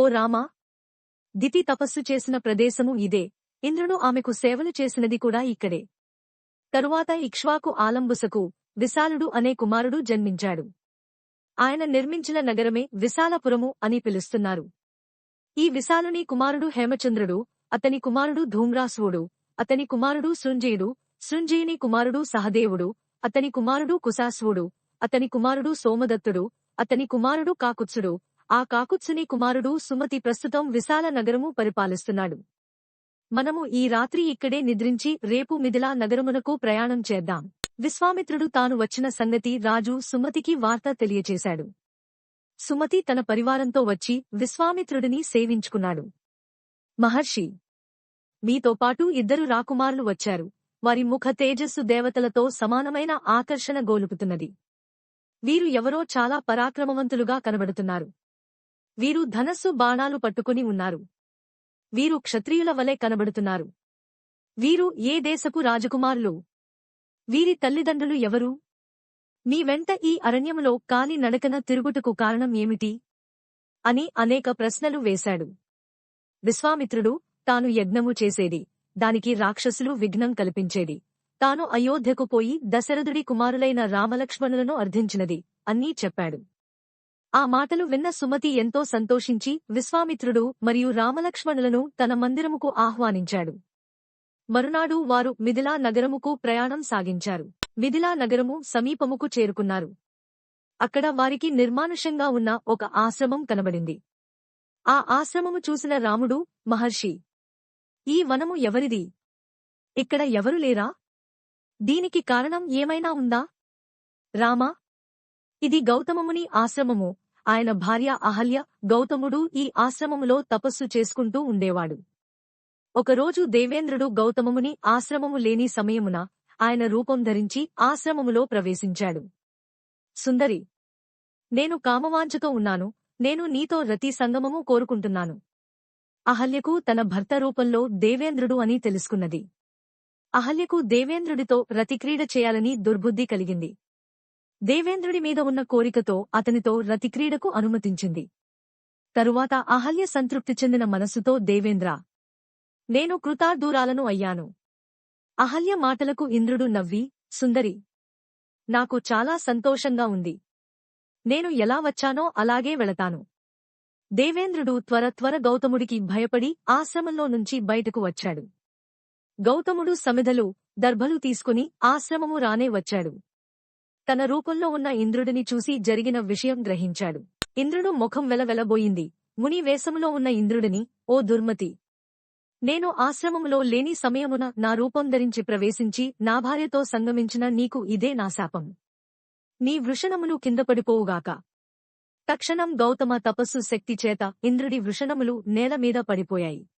ఓ రామా! దితి తపస్సు చేసిన ప్రదేశము ఇదే. ఇంద్రుడు ఆమెకు సేవలు చేసినది కూడా ఇక్కడే. తరువాత ఇక్ష్వాకు ఆలంబుసకు విశాలుడు అనే కుమారుడు జన్మించాడు. ఆయన నిర్మించిన నగరమే విశాలపురము అని పిలుస్తున్నారు. ఈ విశాలుని కుమారుడు హేమచంద్రుడు అతని కుమారుడు ధూమ్రాసువుడు అతని కుమారుడు సృంజయుడు సృంజయుని కుమారుడు సహదేవుడు అతని కుమారుడు కుశాసువుడు అతని కుమారుడు సోమదత్తుడు అతని కుమారుడు కాకుత్సుడు ఆ కాకుత్సుని కుమారుడు సుమతి ప్రస్తుతం విశాల నగరము పరిపాలిస్తున్నాడు. మనము ఈ రాత్రి ఇక్కడే నిద్రించి రేపు మిథిలా నగరమునకు ప్రయాణం చేద్దాం. విశ్వామిత్రుడు తాను వచ్చిన సంగతి రాజు సుమతికి వార్త తెలియచేశాడు. సుమతి తన పరివారంతో వచ్చి విశ్వామిత్రుడిని సేవించుకున్నాడు. మహర్షి మీతో పాటు ఇద్దరు రాకుమారులు వచ్చారు. వారి ముఖ తేజస్సు దేవతలతో సమానమైన ఆకర్షణ గోలుపుతున్నది. వీరు ఎవరో చాలా పరాక్రమవంతులుగా కనబడుతున్నారు. వీరు ధనస్సు బాణాలు పట్టుకుని ఉన్నారు. వీరు క్షత్రియుల వలె కనబడుతున్నారు. వీరు ఏ దేశపు రాజకుమారులు? వీరి తల్లిదండ్రులు ఎవరు? మీ వెంట ఈ అరణ్యములో కాలి నడకన తిరుగుటకు కారణం ఏమిటి? అని అనేక ప్రశ్నలు వేశాడు. విశ్వామిత్రుడు తాను యజ్ఞము చేసేది దానికి రాక్షసులు విఘ్నం కల్పించేది. తాను అయోధ్యకు పోయి దశరథుడి కుమారులైన రామలక్ష్మణులను అర్థించినది అన్నీ చెప్పాడు. ఆ మాటలు విన్న సుమతి ఎంతో సంతోషించి విశ్వామిత్రుడు మరియు రామలక్ష్మణులను తన మందిరముకు ఆహ్వానించాడు. మరునాడు వారు మిథిలా నగరముకు ప్రయాణం సాగించారు. మిథిలా నగరము సమీపముకు చేరుకున్నారు. అక్కడ వారికి నిర్మానుషంగా ఉన్న ఒక ఆశ్రమం కనబడింది. ఆ ఆశ్రమము చూసిన రాముడు మహర్షి ఈ వనము ఎవరిది? ఇక్కడ ఎవరు లేరా? దీనికి కారణం ఏమైనా ఉందా? రామా ఇది గౌతమముని ఆశ్రమము. ఆయన భార్య అహల్య గౌతముడు ఈ ఆశ్రమములో తపస్సు చేసుకుంటూ ఉండేవాడు. ఒకరోజు దేవేంద్రుడు గౌతమముని ఆశ్రమము లేని సమయమున ఆయన రూపం ధరించి ఆశ్రమములో ప్రవేశించాడు. సుందరి నేను కామవాంఛతో ఉన్నాను. నేను నీతో రతి సంగమము కోరుకుంటున్నాను. అహల్యకు తన భర్త రూపంలో దేవేంద్రుడు అని తెలుసుకున్నది. అహల్యకు దేవేంద్రుడితో రతిక్రీడ చేయాలని దుర్బుద్ధి కలిగింది. దేవేంద్రుడి మీద ఉన్న కోరికతో అతనితో రతిక్రీడకు అనుమతించింది. తరువాత అహల్య సంతృప్తి చెందిన మనస్సుతో దేవేంద్ర నేను కృతార్థూరాలను అయ్యాను. అహల్య మాటలకు ఇంద్రుడు నవ్వి సుందరి నాకు చాలా సంతోషంగా ఉంది. నేను ఎలా వచ్చానో అలాగే వెళతాను. దేవేంద్రుడు త్వర త్వర గౌతముడికి భయపడి ఆశ్రమంలో నుంచి బయటకు వచ్చాడు. గౌతముడు సమిధలు దర్భలు తీసుకుని ఆశ్రమము రానే వచ్చాడు. తన రూపంలో ఉన్న ఇంద్రుడిని చూసి జరిగిన విషయం గ్రహించాడు. ఇంద్రుడు ముఖం వెలవెలబోయింది. ముని వేషములో ఉన్న ఇంద్రుడిని ఓ దుర్మతి! నేను ఆశ్రమములో లేని సమయమున నా రూపం ధరించి ప్రవేశించి నా భార్యతో సంగమించిన నీకు ఇదే నా శాపం. నీ వృషణములు కిందపడిపోవుగాక తక్షణం గౌతమ తపస్సు శక్తి చేత ఇంద్రుడి వృషణములు నేల మీద పడిపోయాయి.